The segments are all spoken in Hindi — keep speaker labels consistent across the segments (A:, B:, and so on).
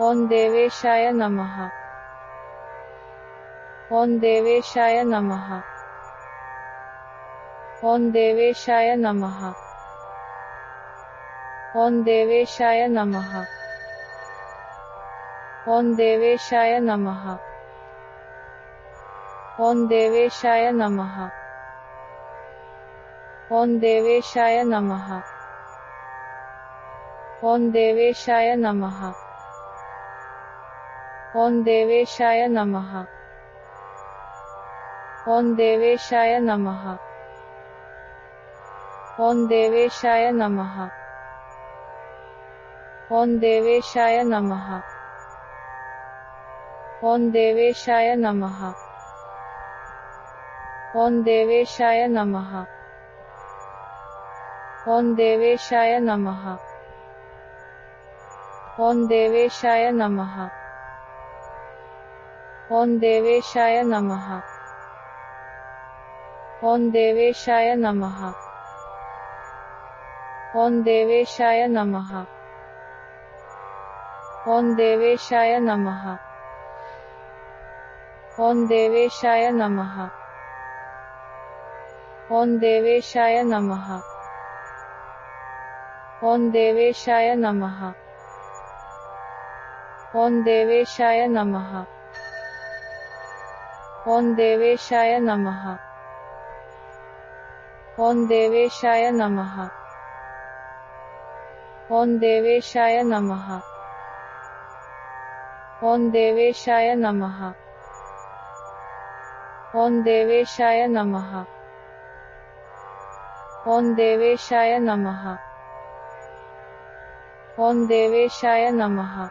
A: ॐ देवेशाय नमः। ॐ देवेशाय नमः। ॐ देवेशाय नमः। ॐ देवेशाय नमः। ॐ देवेशाय नमः। ॐ देवेशाय नमः। ॐ देवेशाय नमः। ॐ देवेशाय नमः। ॐ देवेशाय नमः। ॐ देवेशाय नमः। ॐ देवेशाय नमः। ॐ देवेशाय नमः। ॐ देवेशाय नमः। ॐ देवेशाय नमः। ॐ देवेशाय नमः। ॐ देवेशाय नमः। ॐ देवेशाय नमः। ॐ देवेशाय नमः। ॐ देवेशाय नमः। ॐ देवेशाय नमः। ॐ देवेशाय नमः। ॐ देवेशाय नमः। ॐ देवेशाय नमः। ॐ देवेशाय नमः। ॐ देवेशाय नमः। ॐ देवेशाय नमः। ॐ देवेशाय नमः। ॐ देवेशाय नमः। ॐ देवेशाय नमः। ॐ देवेशाय नमः। ॐ देवेशाय नमः।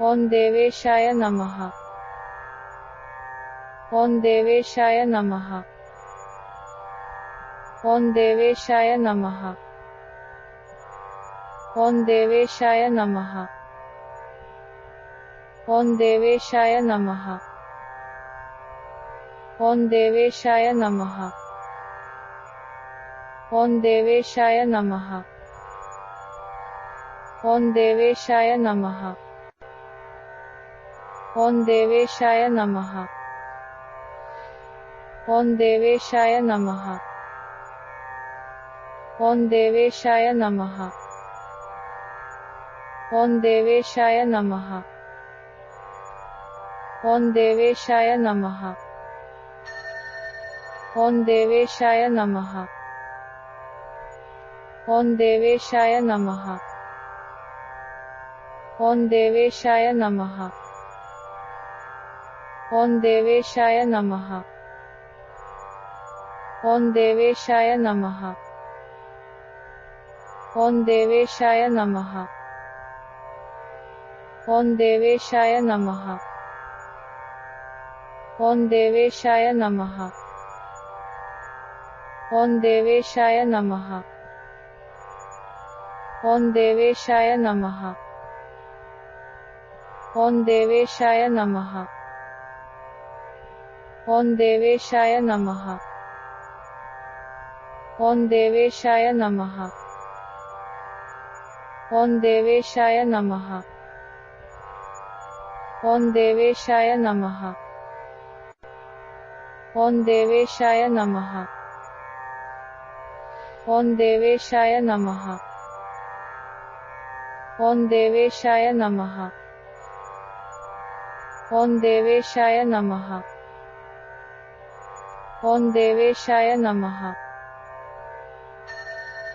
A: ॐ देवेशाय नमः। ॐ देवेशाय नमः। ॐ देवेशाय नमः। ॐ देवेशाय नमः। ॐ देवेशाय नमः। ॐ देवेशाय नमः। ॐ देवेशाय नमः। ॐ देवेशाय नमः। ॐ देवेशाय नमः। ॐ देवेशाय नमः। ॐ देवेशाय नमः। ॐ देवेशाय नमः। ॐ देवेशाय नमः। ॐ देवेशाय नमः। ॐ देवेशाय नमः। ॐ देवेशाय नमः। ॐ देवेशाय नमः। ॐ देवेशाय नमः। ॐ देवेशाय नमः। ॐ देवेशाय नमः। ॐ देवेशाय नमः। ॐ देवेशाय नमः। ॐ देवेशाय नमः। ॐ देवेशाय नमः। ॐ देवेशाय नमः। ॐ देवेशाय नमः। ॐ देवेशाय नमः। ॐ देवेशाय नमः। ॐ देवेशाय नमः। ॐ देवेशाय नमः। ॐ देवेशाय नमः। ॐ देवेशाय नमः। ॐ देवेशाय नमः।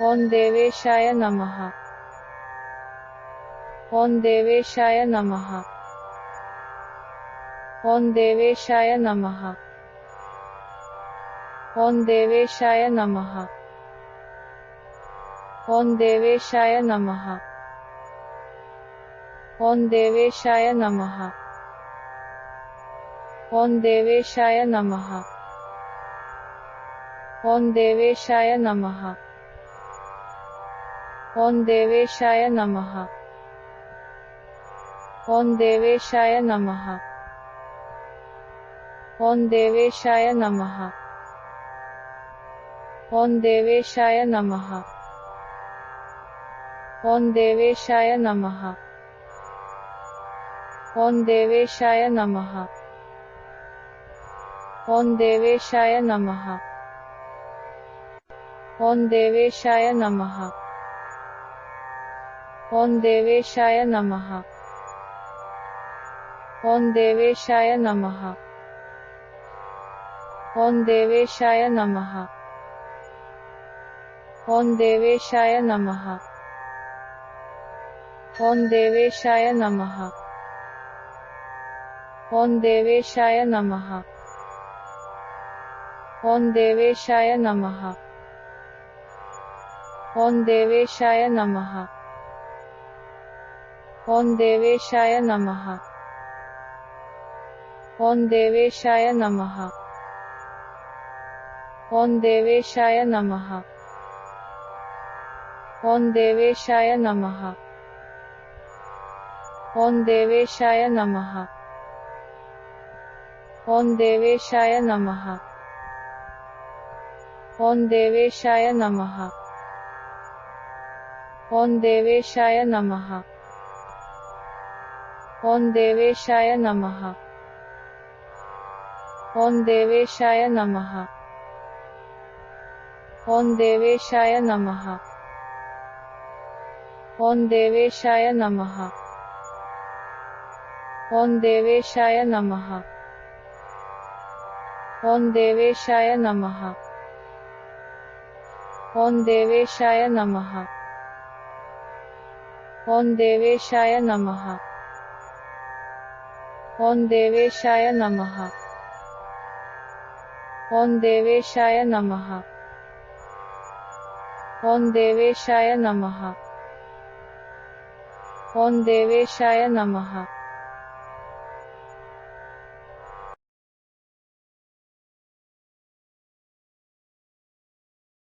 A: ॐ देवेशाय नमः। ॐ देवेशाय नमः। ॐ देवेशाय नमः। ॐ देवेशाय नमः। ॐ देवेशाय नमः। ॐ देवेशाय नमः। ॐ देवेशाय नमः। ॐ देवेशाय नमः। ॐ देवेशाय नमः। ॐ देवेशाय नमः। ॐ देवेशाय नमः। ॐ देवेशाय नमः। ॐ देवेशाय नमः। ओम देवेशाय नमः। ओम देवेशाय नमः। ओम देवेशाय नमः। ओम देवेशाय नमः। ओम देवेशाय नमः। ओम देवेशाय नमः। ओम देवेशाय नमः। ओम देवेशाय नमः। ओम देवेशाय नमः। ओम देवेशाय नमः। ओम देवेशाय नमः। ओम देवेशाय नमः। ओम देवेशाय नमः। ओम देवेशाय नमः। ओम देवेशाय नमः। ओम देवेशाय नमः। ओम देवेशाय नमः। ओम देवेशाय नमः। ओम देवेशाय नमः। ओम देवेशाय नमः। ओम देवेशाय नमः। ओम देवेशाय नमः। ओम देवेशाय नमः। ओम देवेशाय नमः। ओम देवेशाय नमः।